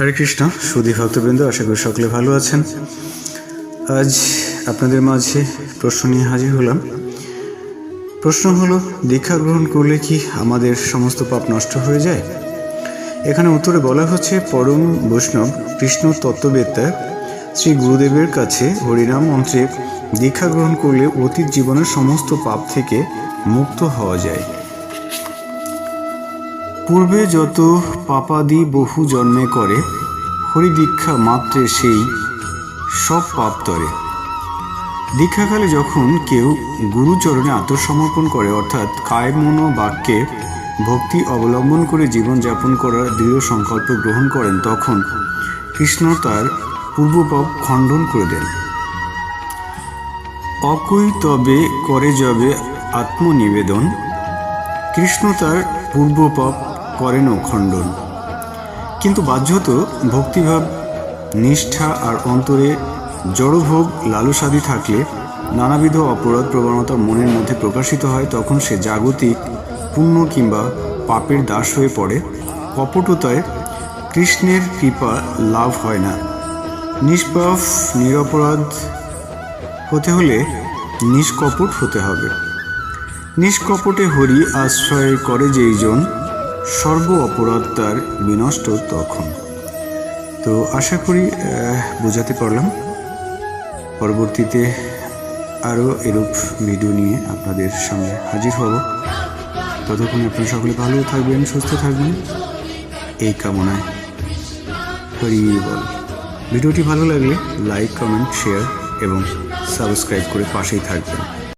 হরে কৃষ্ণ, সুধী ভক্তবৃন্দ, আশা করি সকলে ভালো আছেন। আজ আপনাদের মাঝে প্রশ্ন নিয়ে হাজির হলাম। প্রশ্ন হলো, দীক্ষা গ্রহণ করলে কি আমাদের সমস্ত পাপ নষ্ট হয়ে যায়? এখানে উত্তরে বলা হচ্ছে, পরম বৈষ্ণব কৃষ্ণ তত্ত্ববেত্তা শ্রী গুরুদেবের কাছে হরিনাম মন্ত্রে দীক্ষা গ্রহণ করলে অতীত জীবনের সমস্ত পাপ থেকে মুক্ত হওয়া যায়। পূর্বে যত পাপাদি বহু জন্মে করে, হরিদীক্ষা মাত্রে সেই সব পাপ তরে। দীক্ষাকালে যখন কেউ গুরুচরণে আত্মসমর্পণ করে, অর্থাৎ কায় মন বাক্যে ভক্তি অবলম্বন করে জীবনযাপন করার দৃঢ় সংকল্প গ্রহণ করেন, তখন কৃষ্ণ তার পূর্বপাপ খণ্ডন করে দেন। অকই তবে করে যাবে আত্মনিবেদন। কৃষ্ণ তার পূর্বপাপ করেনও খণ্ডন। কিন্তু বাহ্যত ভক্তিভাব, নিষ্ঠা আর অন্তরে জড়ভোগ, লালসাদি থাকলে নানাবিধ অপরাধ প্রবণতা মনের মধ্যে প্রকাশিত হয়, তখন সে জাগতিক পুণ্য কিংবা পাপের দাস হয়ে পড়ে। কপটতায় কৃষ্ণের কৃপা লাভ হয় না। নিষ্পাপ, নিরপরাধ হতে হলে নিষ্কপট হতে হবে। নিষ্কপটে হরি আশ্রয় করে যেইজন সর্ব অপরাধ তার বিনষ্ট তখন। তো আশা করি বোঝাতে পারলাম। পরবর্তীতে আরও এরূপ ভিডিও নিয়ে আপনাদের সামনে হাজির হব। ততক্ষণ আপনারা সকলে ভালো থাকবেন, সুস্থ থাকবেন। এই কামনায় বল। ভিডিওটি ভালো লাগলে লাইক, কমেন্ট, শেয়ার এবং সাবস্ক্রাইব করে পাশেই থাকবেন।